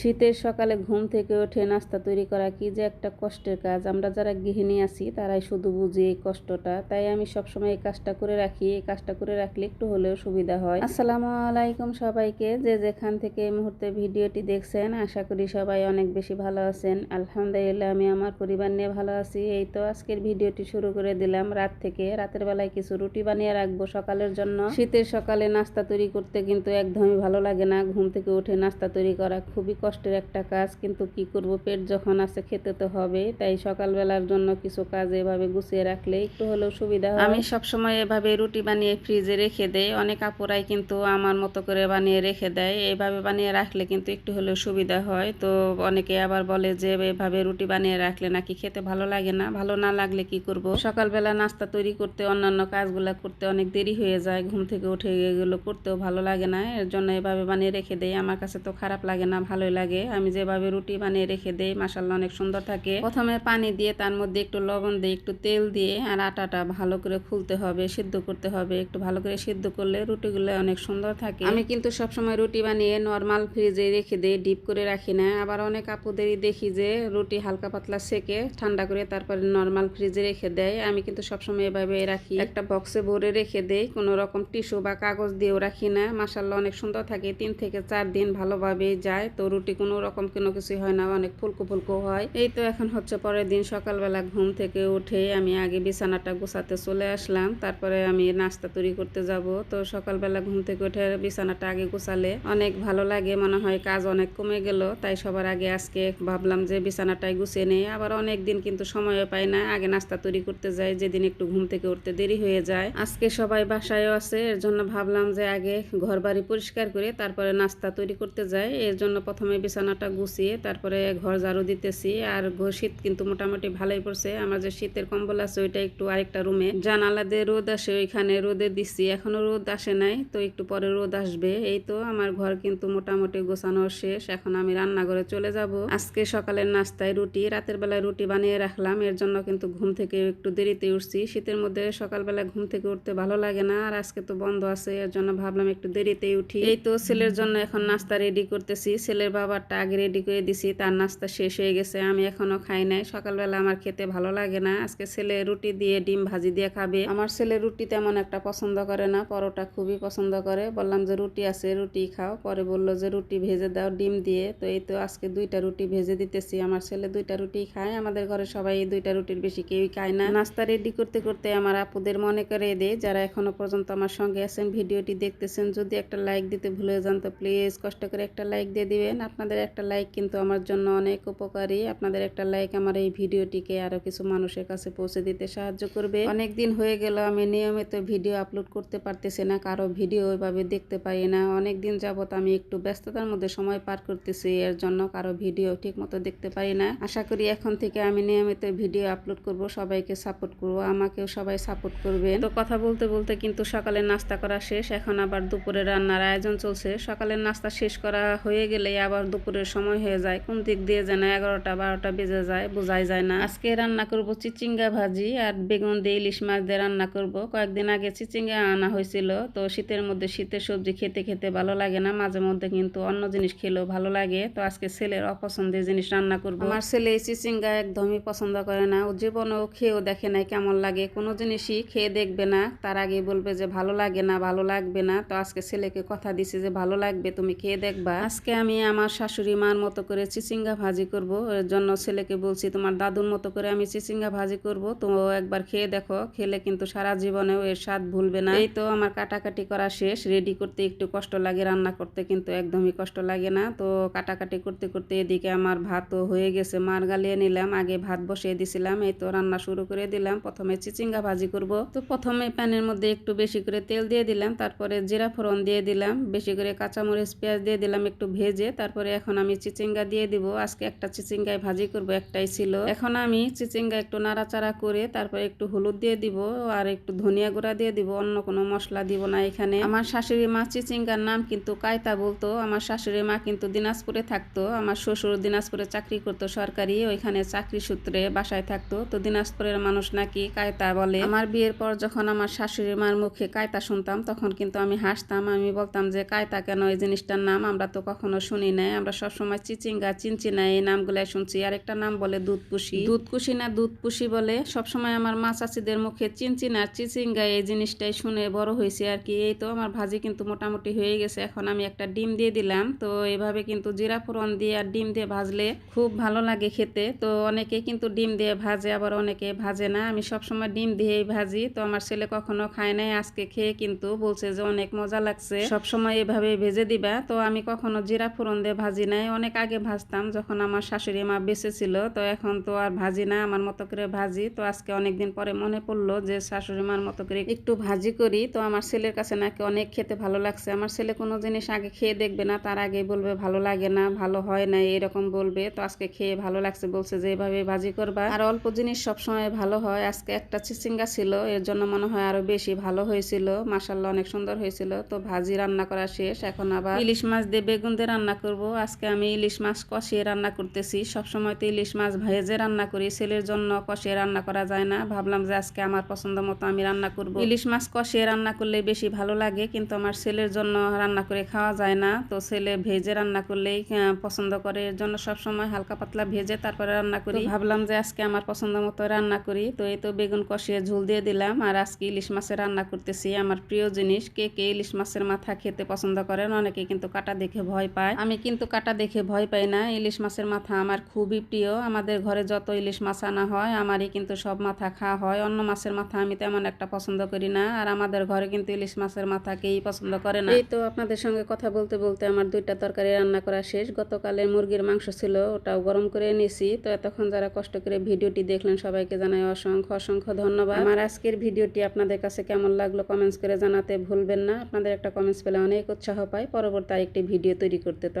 শীতের সকালে ঘুম থেকে উঠে নাস্তা তৈরি করা কি যে একটা কষ্টের কাজ। আমরা যারা গৃহিণী আছি, তারাই শুধু বুঝি এই কষ্টটা। তাই আমি সবসময় এই কাজটা করে রাখি। এই কাজটা করে রাখলে একটু হলেও সুবিধা হয়। আসসালামু আলাইকুম সবাইকে। যে যেখান থেকে এই মুহূর্তে ভিডিওটি দেখছেন, আশা করি সবাই অনেক বেশি ভালো আছেন। আলহামদুলিল্লাহ, আমি আমার পরিবার নিয়ে ভালো আছি। এই তো আজকের ভিডিওটি শুরু করে দিলাম রাত থেকে। রাতের বেলায় কিছু রুটি বানিয়ে রাখব সকালের জন্য। শীতের সকালে নাস্তা তৈরি করতে কিন্তু একদমই ভালো লাগে না। ঘুম থেকে উঠে নাস্তা তৈরি করা খুবই কষ্টের একটা কাজ, কিন্তু কি করব? পেট যখন আছে খেতে তো হবে, তাই সকালবেলার জন্য কিছু কাজ এভাবে গুছিয়ে রাখলে একটু হলেও সুবিধা আমি সবসময় এভাবে রুটি বানিয়ে ফ্রিজে রেখে দেই, অনেক আপুরাই কিন্তু আমার মতো করে বানিয়ে রেখে দেয়। এইভাবে বানিয়ে রাখলে কিন্তু একটু হলেও সুবিধা হয়। তো অনেকে আবার বলে যে, এভাবে রুটি বানিয়ে রাখলে নাকি খেতে ভালো লাগে না? ভালো না লাগলে কি করব? সকালবেলা নাস্তা তৈরি করতে, অন্যান্য কাজগুলো করতে অনেক দেরি হয়ে যায়। ঘুম থেকে উঠে এগুলো করতেও ভালো লাগে না। এর জন্য এভাবে বানিয়ে রেখে দেই। আমার কাছে তো খারাপ লাগে না, ভালোই লাগে। আমি যেভাবে রুটি বানিয়ে রেখে দেই মাসাল্লাহ অনেক সুন্দর থাকে। প্রথমে পানি দিয়ে, তার মধ্যে একটু লবণ দিয়ে, একটু তেল দিয়ে, আর আটাটা ভালো করে খুলতে হবে, সিদ্ধ করতে হবে। একটু ভালো করে সিদ্ধ করলে রুটিগুলো অনেক সুন্দর থাকে। আমি কিন্তু সবসময় রুটি বানিয়ে নর্মাল ফ্রিজে রেখে দিই, ডিপ করে রাখি না। আবার অনেক আপুদেরই দেখি যে রুটি হালকা পাতলা সেকে, ঠান্ডা করে তারপরে নর্মাল ফ্রিজে রেখে দেয়। আমি কিন্তু সবসময় এভাবে রাখি। একটা বক্সে ভরে রেখে দেই, কোনো রকম টিস্যু বা কাগজ দিয়েও রাখি না। মাসাল্লাহ অনেক সুন্দর থাকে, তিন থেকে চার দিন ভালোভাবে যায়। তো রুটি কোনো রকম কোনো কিছুই হয় না, অনেক ফুলকো ফুলকো হয়। এই তো এখন হচ্ছে পরের দিন সকালবেলা ঘুম থেকে উঠে আমি আগে বিছানাটা গোছাতে চলে আসলাম, তারপরে আমি নাস্তা তৈরি করতে যাব। তো সকালবেলা ঘুম থেকে উঠে বিছানাটা আগে গোছালে অনেক ভালো লাগে, মনে হয় কাজ অনেক কমে গেল, তাই সবার আগে আজকে ভাবলাম যে বিছানাটাই গুছিয়ে নেই। আবার অনেক দিন কিন্তু সময়ও পাই না, আগে নাস্তা তৈরি করতে যাই, যেদিন একটু ঘুম থেকে উঠতে দেরি হয়ে যায়। আজকে সবাই বাসায়ও আছে, এর জন্য ভাবলাম যে আগে ঘর বাড়ি পরিষ্কার করে তারপরে নাস্তা তৈরি করতে যাই, এর জন্য প্রথমে বিছানাটা গুছিয়ে তারপরে ঘর ঝাড়ু দিতেছি। আর শীত কিন্তু মোটামুটি ভালোই পড়ছে। আমার যে শীতের কম্বল আছে, ওইটা একটু আরেকটা রুমে। জানালা রোদ আসে, ওইখানে রোদে দিচ্ছি এখনও রোদ আসে নাই, তো একটু পরে রোদ আসবে। এই তো আমার ঘর কিন্তু মোটামুটি গোছানো শেষ। এখন আমি রান্নাঘরে চলে যাব। আজকে সকালের নাস্তায় রুটি, রাতের বেলায় রুটি বানিয়ে রাখলাম। এর জন্য কিন্তু ঘুম থেকে একটু দেরিতে উঠছি। শীতের মধ্যে সকালবেলা ঘুম থেকে উঠতে ভালো লাগে না, আর আজকে তো বন্ধ আছে, এর জন্য ভাবলাম একটু দেরিতেই উঠি। এই তো ছেলের জন্য এখন নাস্তা রেডি করতেছি। ছেলের বাবারটা আগে রেডি করে দিছি, তার নাস্তা শেষ হয়ে গেছে, আমি এখনও খাই নাই। সকালবেলা আমার খেতে ভালো লাগে না। আজকে ছেলে রুটি দিয়ে ডিম ভাজি দিয়ে খাবে। আমার ছেলে রুটি তেমন একটা পছন্দ করে না, পরোটা খুবই পছন্দ করে। বললাম যে, রুটি আছে, রুটি খাও। পরে বলল যে, রুটি ভেজে দাও ডিম দিয়ে। তো এই তো আজকে দুইটা রুটি ভেজে দিতেছি। আমার ছেলে দুইটা রুটি খায়, আমাদের ঘরে সবাই এই দুইটা রুটির বেশি কেউই খায় না। নাস্তা রেডি করতে করতে আমার আপুদের মনে করে দেয় যারা এখনও পর্যন্ত আমার সঙ্গে আছেন, ভিডিওটি দেখতেছেন, যদি একটা লাইক দিতে ভুলে যান, তো প্লিজ কষ্ট করে একটা লাইক দিয়ে দিবেন। আপনাদের একটা লাইক কিন্তু আমার জন্য অনেক উপকারী। আপনাদের একটা লাইক আমার এই ভিডিওটিকে আরও কিছু মানুষের কাছে পৌঁছে দিতে সাহায্য করবে। অনেক দিন হয়ে গেল, আমি নিয়মিত ভিডিও আপলোড করতে পারতেছি না, কারও ভিডিও ওইভাবে দেখতে পাই না। অনেক দিন যাবত আমি একটু ব্যস্ততার মধ্যে সময় পার করতেছি, এর জন্য কারও ভিডিও ঠিক মতো দেখতে পাই না। আশা করি এখন থেকে আমি নিয়মিত ভিডিও আপলোড করব, সবাইকে সাপোর্ট করব, আমাকেও সবাই সাপোর্ট করবে। তো কথা বলতে বলতে কিন্তু সকালে নাস্তা করা শেষ, এখন আবার দুপুরে রান্নার আয়োজন চলছে। সকালের নাস্তা শেষ করা হয়ে গেলে আবার দুপুরের সময় হয়ে যায়। কোন দিক দিয়ে যেন এগারোটা, বারোটা বেজে যায়, বোঝাই যায় না। আজকে রান্না করব চিচিঙ্গা ভাজি আর বেগুন দিয়ে ইলিশ মাছ দিয়ে রান্না করব। কয়েকদিন আগে চিচিঙ্গা আনা হয়েছিল, তো শীতের মধ্যে শীতের সবজি খেতে খেতে ভালো লাগে না। মাঝে মধ্যে কিন্তু অন্য জিনিস খেলেও ভালো লাগে। তো আজকে ছেলের অপছন্দের জিনিস রান্না করব। আমার ছেলে চিচিঙ্গা একদমই পছন্দ করে না। ও জীবনেও খেয়েও দেখে নাই কেমন লাগে। কোনো জিনিসই খেয়ে দেখবে না। তার আগে বলবে যে ভালো লাগে না, ভালো লাগবে না। তো আজকে ছেলেকে কথা দিছি যে ভালো লাগবে, তুমি খেয়ে দেখবা। আজকে আমি আমার শাশুড়ি মার মতো করে চিচিঙ্গা ভাজি করব। এর জন্য ছেলেকে বলছি, তোমার দাদুর মতো করে আমি চিচিঙ্গা ভাজি করব। তো একবার খেয়ে দেখো। খেলে কিন্তু সারা জীবনেও এর স্বাদ ভুলবে না। এই তো আমার কাটাকাটি করা শেষ। রেডি করতে একটু কষ্ট লাগে, রান্না করতে কিন্তু একদমই কষ্ট লাগে না। তো কাটাকাটি করতে করতে এদিকে আমার ভাতও হয়ে গেছে। মার গালিয়ে নিলাম, আগে ভাত বসিয়ে দিছিলাম। এই তো রান্না শুরু করে দিলাম। প্রথমে চিচিঙ্গা ভাজি করব। তো প্রথমে প্যানের মধ্যে একটু বেশি করে তেল দিয়ে দিলাম। তারপরে জিরা ফোড়ন দিয়ে দিলাম। বেশি করে কাঁচামরিচ, পেঁয়াজ দিয়ে দিলাম একটু ভেজে। তারপরে এখন আমি চিচিঙ্গা দিয়ে দিব। আজকে একটা চিচিঙ্গায় ভাজি করব, একটাই ছিল। এখন আমি চিচিঙ্গা একটু নাড়াচাড়া করে তারপরে একটু হলুদ দিয়ে দিব আর একটু ধনিয়া গুঁড়া দিয়ে দিব, অন্য কোনো মশলা দিব না এখানে। আমার শাশুড়ি মা চিচিঙ্গার নাম কিন্তু কায়তা বলতো। আমার শাশুড়ি মা কিন্তু দিনাজপুরে থাকতো। আমার শ্বশুর দিনাজপুরে চাকরি করতো সরকারি, ওইখানে চাকরি সূত্রে বাসায় থাকতো। তো দিনাজপুরের মানুষ নাকি কায়তা বলে। আমার বিয়ের পর যখন আমার শাশুড়ি মার মুখে কায়তা শুনতাম, তখন কিন্তু আমি হাসতাম। আমি বলতাম যে, কায়তা কেন এই জিনিসটার নাম? আমরা তো কখনো শুনি নাই। নাই, আমরা সবসময় চিচিঙ্গা, চিনচিনা এই নামগুলাই শুনছি। আর একটা নাম বলে দুধপুষি দুধকুশি না দুধপুষি বলে? সবসময় আমার মা চাচিদের মুখে চিনচিনা, চিচিঙ্গা এই জিনিসটাই শুনে বড় হয়েছে আর কি। এই তো আমার ভাজি কিন্তু মোটামুটি হয়ে গেছে, এখন আমি একটা ডিম দিয়ে দিলাম। তো এভাবে কিন্তু জিরা ফোড়ন দিয়ে আর ডিম দিয়ে ভাজলে খুব ভালো লাগে খেতে। তো অনেকে কিন্তু ডিম দিয়ে ভাজে, আবার অনেকে ভাজে না। আমি সবসময় ডিম দিয়েই ভাজি। তো আমার ছেলে কখনো খায় নাই, আজকে খেয়ে কিন্তু বলছে যে অনেক মজা লাগছে। সবসময় এভাবে ভেজে দিবা। তো আমি কখনো জিরা ফোড়ন দিয়ে ভাজি নাই। অনেক আগে ভাজতাম যখন আমার শাশুড়ি মা বেঁচে ছিল। তো এখন তো আর ভাজি না, আমার মতো করে ভাজি। তো আজকে অনেক দিন পরে মনে পড়ল যে শাশুড়ি মার মতো করে একটু ভাজি করি। তো আমার ছেলের কাছে নাকি অনেক খেতে ভালো লাগছে। আমার ছেলে কোনো জিনিস আগে খেয়ে দেখবে না, তার আগে বলবে, ভালো লাগে না, ভালো হয় না, এরকম বলবে। তো আজকে খেয়ে ভালো লাগছে, বলছে যে, এভাবে ভাজি করবা। আর অল্প জিনিস সবসময় ভালো হয়। আজকে একটা চিচিঙ্গা ছিল, এর জন্য মনে হয় আরও বেশি ভালো হয়েছিল। মাসাল্লাহ অনেক সুন্দর হয়েছিল। তো ভাজি রান্না করা শেষ। এখন আবার ইলিশ মাছ দিয়ে বেগুন দিয়ে রান্না করব। আজকে আমি ইলিশ মাছ কষিয়ে রান্না করতেছি। সবসময় তো ইলিশ মাছ ভেজে রান্না করি। ছেলের জন্য কষিয়ে রান্না করা যায় না। ভাবলাম যে আজকে আমার পছন্দ মতো আমি রান্না করব। ইলিশ মাছ কষিয়ে রান্না করলে বেশি ভালো লাগে, কিন্তু আমার ছেলের জন্য রান্না করে খাওয়া যায় না। তো ছেলে ভেজে রান্না করলেই পছন্দ করে। এর জন্য সবসময় হালকা পাতলা ভেজে তারপরে রান্না করি। ভাবলাম যে আজকে আমার পছন্দ মতো রান্না করি। তো এই তো বেগুন কষিয়ে ঝুল দিয়ে দিলাম। আর আজকে ইলিশ মাছের রান্না করতেছি। আমার প্রিয় জিনিস, কে কে ইলিশ মাছের মাথা খেতে পছন্দ করেন? অনেকে কিন্তু কাটা দেখে ভয় পায়। আমি কিন্তু কাটা দেখে ভয় পাই না। ইলিশ মাছের মাথা আমার খুবই প্রিয়। আমাদের ঘরে যত ইলিশ মাছ আনা হয় আমারই কিন্তু সব মাথা খাওয়া হয়। অন্য মাছের মাথা আমি তেমন একটা পছন্দ করি না। আর আমাদের ঘরে কিন্তু ইলিশ মাছের মাথা কেই পছন্দ করে না। এই তো আপনাদের সঙ্গে কথা বলতে বলতে আমার দুইটা তরকারি রান্না করা শেষ। গতকালে মুরগির মাংস ছিল ওটাও গরম করে নিয়েছি তো এতক্ষণ যারা কষ্ট করে ভিডিওটি দেখলেন সবাইকে জানাই অসংখ্য অসংখ্য ধন্যবাদ। আমার আজকের ভিডিওটি আপনাদের কাছে কেমন লাগল কমেন্টস করে জানাতে ভুলবেন না। আপনাদের একটা কমেন্টস পেলে অনেক উৎসাহ পাই। পরবর্তী আরেকটি ভিডিও তৈরি করতে। তো